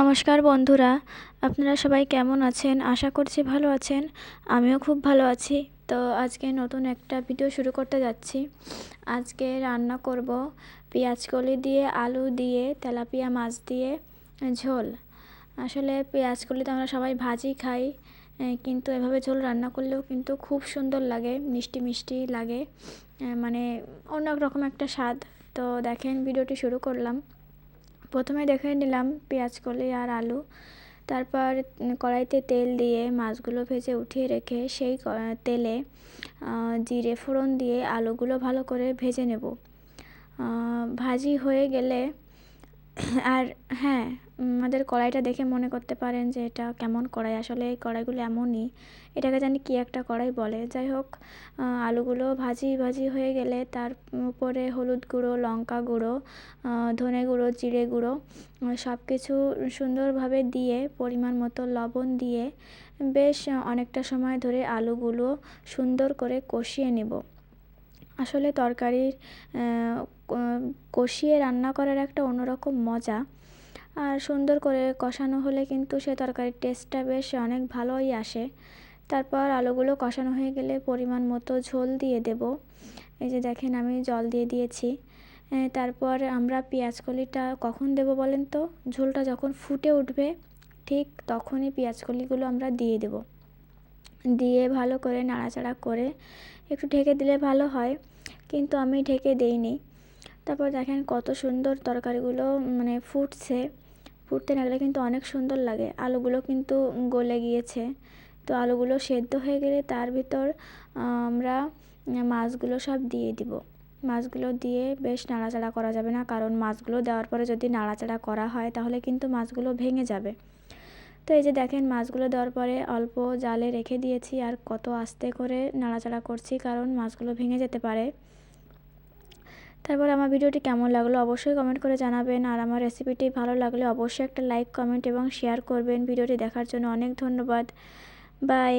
নমস্কার বন্ধুরা, আপনারা সবাই কেমন আছেন? আশা করছি ভালো আছেন। আমিও খুব ভালো আছি। তো আজকে নতুন একটা ভিডিও শুরু করতে যাচ্ছি। আজকে রান্না করব পেঁয়াজ কলি দিয়ে, আলু দিয়ে, তেলাপিয়া মাছ দিয়ে, ঝোল। আসলে পেঁয়াজ কলি তো আমরা সবাই ভাজি খাই কিন্তু এভাবে ঝোল রান্না করলেও কিন্তু খুব সুন্দর লাগে, মিষ্টি মিষ্টি লাগে। মানে অন্য রকম একটা স্বাদ। তো দেখেন, ভিডিওটি শুরু করলাম। প্রথমে দেখে নিলাম পেঁয়াজ, কলি আর আলু। তারপর কড়াইতে তেল দিয়ে মাছগুলো ভেজে উঠিয়ে রেখে সেই তেলে জিরে ফোড়ন দিয়ে আলুগুলো ভালো করে ভেজে নেব। ভাজি হয়ে গেলে আর হ্যাঁ আমাদের কড়াইটা দেখে মনে করতে পারেন যে এটা কেমন কড়াই। আসলে এই কড়াইগুলো এমনই, এটাকে জানি কি একটা কড়াই বলে। যাই হোক আলুগুলো ভাজি ভাজি হয়ে গেলে তার উপরে হলুদ গুঁড়ো, লঙ্কা গুঁড়ো ধনে গুঁড়ো, জিরে গুঁড়ো সব কিছু সুন্দরভাবে দিয়ে, পরিমাণ মতো লবণ দিয়ে বেশ অনেকটা সময় ধরে আলুগুলো সুন্দর করে কষিয়ে নেব। আসলে তরকারির কষিয়ে রান্না করার একটা অন্যরকম মজা। আর সুন্দর করে কষানো হলে কিন্তু সে তরকারির টেস্টটা বেশ অনেক ভালোই আসে। তারপর আলুগুলো কষানো হয়ে গেলে পরিমাণ মতো ঝোল দিয়ে দেব। এই যে দেখেন আমি জল দিয়ে দিয়েছি। তারপর আমরা পেঁয়াজ কলিটা কখন দেব বলেন তো? ঝোলটা যখন ফুটে উঠবে, ঠিক তখনই পেঁয়াজ কলিগুলো আমরা দিয়ে দেব। দিয়ে ভালো করে নাড়াচাড়া করে একটু ঢেকে দিলে ভালো হয়। কিন্তু আমি ঢেকে দিইনি। তারপর দেখেন কত সুন্দর তরকারিগুলো মানে ফুটছে। ফুটতে লাগলে কিন্তু অনেক সুন্দর লাগে। আলুগুলো কিন্তু গলে গিয়েছে। তো আলুগুলো সেদ্ধ হয়ে গেলে তার ভিতর আমরা মাছগুলো সব দিয়ে দিব। মাছগুলো দিয়ে বেশ নাড়াচাড়া করা যাবে না, কারণ মাছগুলো দেওয়ার পরে যদি নাড়াচাড়া করা হয়, তাহলে কিন্তু মাছগুলো ভেঙে যাবে। তো এই যে দেখেন, মাছগুলো দেওয়ার পরে অল্প জালে রেখে দিয়েছি, আর কত আস্তে করে নাড়াচাড়া করছি, কারণ মাছগুলো ভেঙে যেতে পারে। তারপর আমার ভিডিওটি কেমন লাগল অবশ্যই কমেন্ট করে জানাবেন। আর আমার রেসিপিটি ভালো লাগলে অবশ্যই একটা লাইক কমেন্ট এবং শেয়ার করবেন। ভিডিওটি দেখার জন্য অনেক ধন্যবাদ। বাই